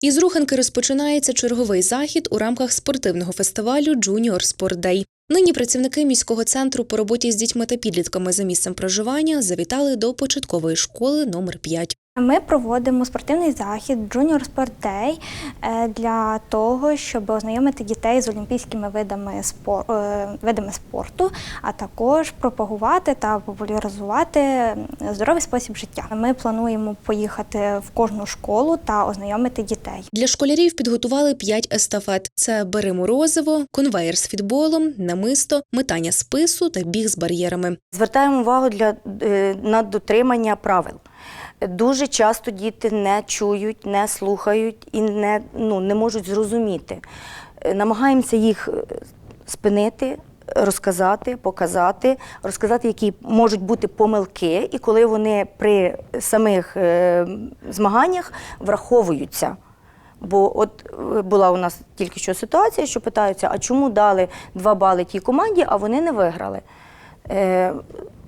Із руханки розпочинається черговий захід у рамках спортивного фестивалю Джуніор Спортдей. Нині працівники міського центру по роботі з дітьми та підлітками за місцем проживання завітали до початкової школи номер 5. Ми проводимо спортивний захід Junior Sport Day е, для того, щоб ознайомити дітей з олімпійськими видами спор- е, видами спорту, а також пропагувати та популяризувати здоровий спосіб життя. Ми плануємо поїхати в кожну школу та ознайомити дітей. Для школярів підготували 5 естафет: це бери морозиво, конвеєр з фітболом, намисто, метання спису та біг з бар'єрами. Звертаємо увагу для, е, на дотримання правил. Дуже часто діти не чують, не слухають і не, ну, не можуть зрозуміти. Е, Намагаємося їх е, спинити, розказати, показати, розказати, які можуть бути помилки, і коли вони при самих е, змаганнях враховуються. Бо от була у нас тільки що ситуація, що питаються, а чому дали два бали тій команді, а вони не виграли.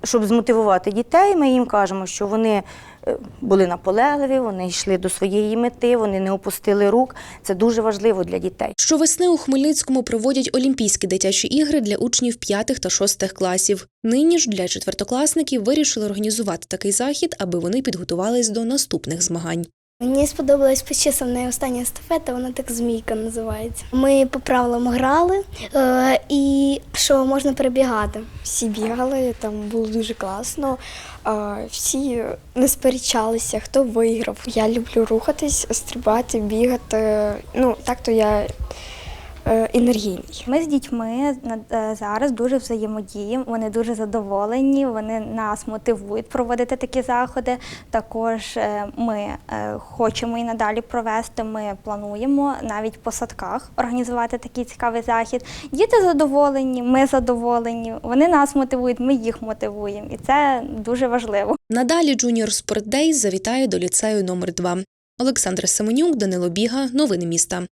Щоб змотивувати дітей, ми їм кажемо, що вони е, були наполегливі, вони йшли до своєї мети, вони не опустили рук. Це дуже важливо для дітей. Щовесни у Хмельницькому проводять Олімпійські дитячі ігри для учнів 5 та 6 класів. Нині ж для четвертокласників вирішили організувати такий захід, аби вони підготувались до наступних змагань. Мені сподобалась почесана остання естафета, вона так змійка називається. Ми по правилам грали е, і що можна перебігати. Всі бігали, там було дуже класно. Е, Всі не сперечалися, хто виграв. Я люблю рухатись, стрибати, бігати. Ну, так то я енергійний. Ми з дітьми е, зараз дуже взаємодіємо. Вони дуже задоволені. Вони нас мотивують проводити такі заходи. Також е, ми е, хочемо і надалі провести. Ми плануємо навіть по садках організувати такий цікавий захід. Діти задоволені, ми задоволені. Вони нас мотивують, ми їх мотивуємо, і це дуже важливо. Надалі Junior Sport Day завітає до ліцею номер 2 Олександр Семенюк, Данило Біга. Новини міста.